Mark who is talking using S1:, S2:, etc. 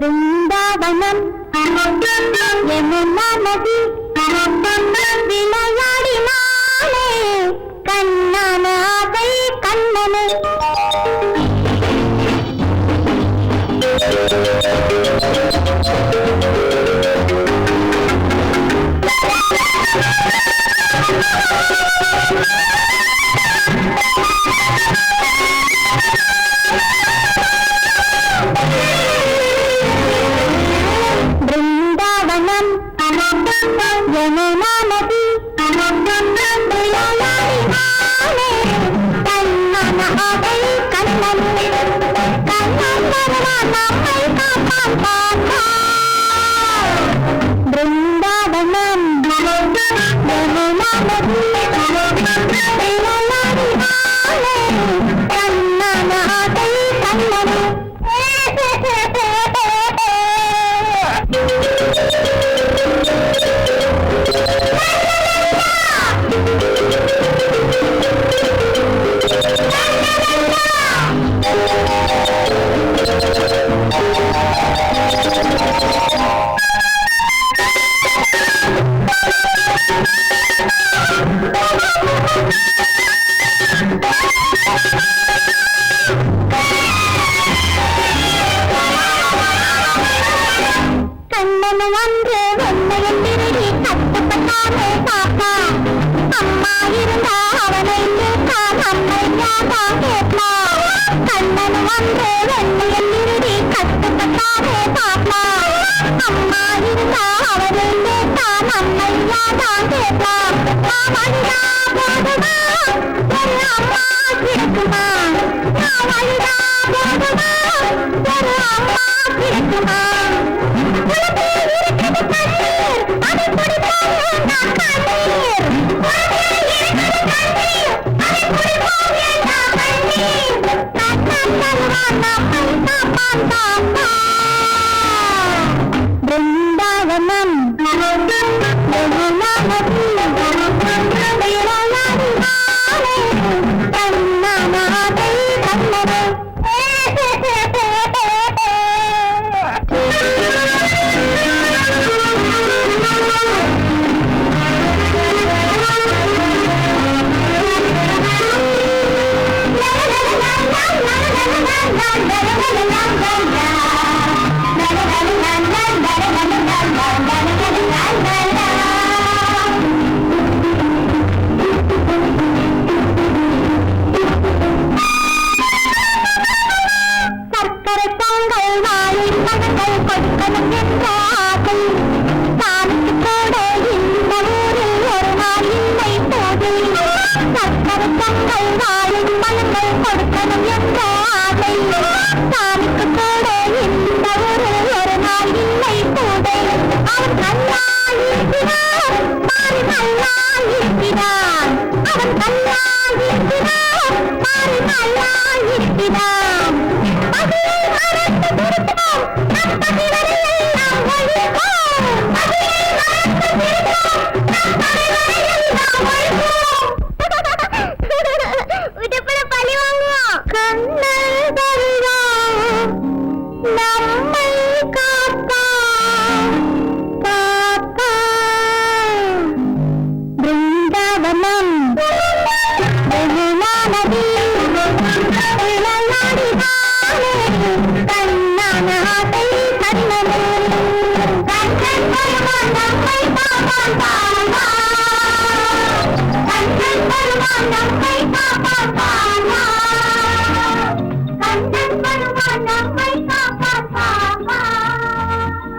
S1: பிருந்தாவனம். நதி? விளையாடினாலே கண்ணான ஆசை கண்ணனே. Mama! ஒன்று உண்மையில் திருடி கட்டுப்பட்டானே பாப்பா அம்மா இருந்தா அவனை கேட்டான் அம்மை யாதா கேட்டா கண்ணன் ஒன்று வெண்மையில் திருடி கட்டுப்பட்டானே பாப்பா அம்மா இருந்தா அவனை கேட்டான் அம்மை யாதா கேட்டா அவன்டா போதுமா ஒரு அம்மா கிடைக்குமா அவன்டா போதுமா ஒரு அம்மா கிடைக்குமா Spider-Man. Thank you. Bye. Thank you.